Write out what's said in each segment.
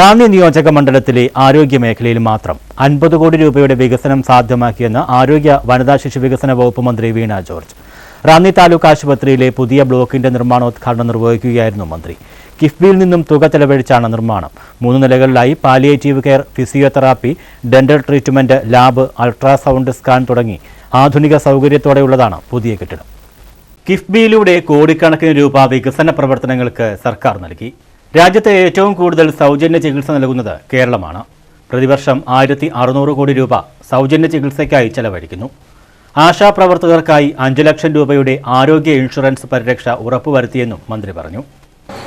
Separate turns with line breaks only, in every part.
റാന്നി നിയോജക മണ്ഡലത്തിലെ ആരോഗ്യ മേഖലയിൽ മാത്രം അൻപത് കോടി രൂപയുടെ വികസനം സാധ്യമാക്കിയെന്ന് ആരോഗ്യ വനിതാ ശിശു വികസന വകുപ്പ് മന്ത്രി വീണ ജോർജ് റാന്നി താലൂക്ക് ആശുപത്രിയിലെ പുതിയ ബ്ലോക്കിന്റെ നിർമ്മാണോദ്ഘാടനം നിർവഹിക്കുകയായിരുന്നു മന്ത്രി കിഫ്ബിയിൽ നിന്നും തുക ചെലവഴിച്ചാണ് നിർമ്മാണം മൂന്ന് നിലകളിലായി palliative care physiotherapy dental treatment lab ultrasound scan തുടങ്ങി ആധുനിക സൗകര്യത്തോടെയുള്ളതാണ് പുതിയ കെട്ടിടം കിഫ്ബിയിലൂടെ കോടിക്കണക്കിന് രൂപ വികസന പ്രവർത്തനങ്ങൾക്ക് സർക്കാർ നൽകി രാജ്യത്തെ ഏറ്റവും കൂടുതൽ സൗജന്യ ചികിത്സ നൽകുന്നത് കേരളമാണ് പ്രതിവർഷം ആയിരത്തി അറുന്നൂറ് കോടി രൂപ സൗജന്യ ചികിത്സയ്ക്കായി ചെലവഴിക്കുന്നു ആശാപ്രവർത്തകർക്കായി അഞ്ചു ലക്ഷം രൂപയുടെ ആരോഗ്യ ഇൻഷുറൻസ് പരിരക്ഷ ഉറപ്പുവരുത്തിയെന്നും മന്ത്രി പറഞ്ഞു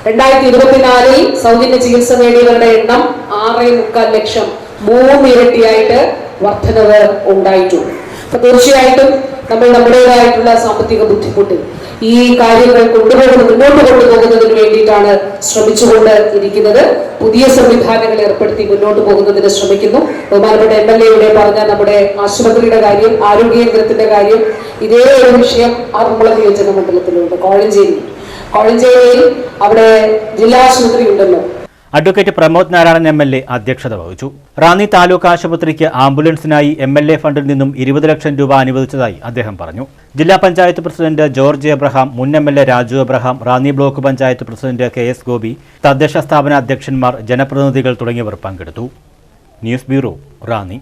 രണ്ടായിരത്തി ഇരുപത്തിനാലിൽ സൗജന്യ ചികിത്സ നേടിയവരുടെ എണ്ണം ആറേ മുക്കാൽ ലക്ഷം മൂന്നിരട്ടിയായിട്ട് വർധനവ് ഉണ്ടായിട്ടുണ്ട് തീർച്ചയായിട്ടും നമ്മൾ നമ്മുടേതായിട്ടുള്ള സാമ്പത്തിക ബുദ്ധിമുട്ട് ഈ കാര്യങ്ങൾ കൊണ്ടുപോകുന്ന മുന്നോട്ട് കൊണ്ടുപോകുന്നതിന് വേണ്ടിയിട്ടാണ് ശ്രമിച്ചുകൊണ്ട് ഇരിക്കുന്നത് പുതിയ സംവിധാനങ്ങൾ ഏർപ്പെടുത്തി മുന്നോട്ട് പോകുന്നതിന് ശ്രമിക്കുന്നു ബഹുമാനപ്പെട്ട എം എൽ എയുടെ പറഞ്ഞ നമ്മുടെ ആശുപത്രിയുടെ കാര്യം ആരോഗ്യ കേന്ദ്രത്തിന്റെ കാര്യം ഇതേ ഒരു വിഷയം ആറന്മുള നിയോജക മണ്ഡലത്തിലുണ്ട് കോഴഞ്ചേരി കോഴഞ്ചേരിയിൽ അവിടെ ജില്ലാ ആശുപത്രി ഉണ്ടല്ലോ
advocate Pramod Narayanan M L A അധ്യക്ഷത വഹിച്ചു റാന്നി താലൂക്ക് ആശുപത്രിക്ക് ആംബുലൻസിനായി എം എൽ എ ഫണ്ടിൽ നിന്നും ഇരുപത് ലക്ഷം രൂപ അനുവദിച്ചതായി അദ്ദേഹം പറഞ്ഞു ജില്ലാ പഞ്ചായത്ത് പ്രസിഡന്റ് ജോർജ് എബ്രഹാം മുൻ M L A Raju Abraham Ranni block panchayat president K S Gopi തദ്ദേശ സ്ഥാപന അധ്യക്ഷന്മാർ ജനപ്രതിനിധികൾ തുടങ്ങിയവർ പങ്കെടുത്തു ന്യൂസ് ബ്യൂറോ റാന്നി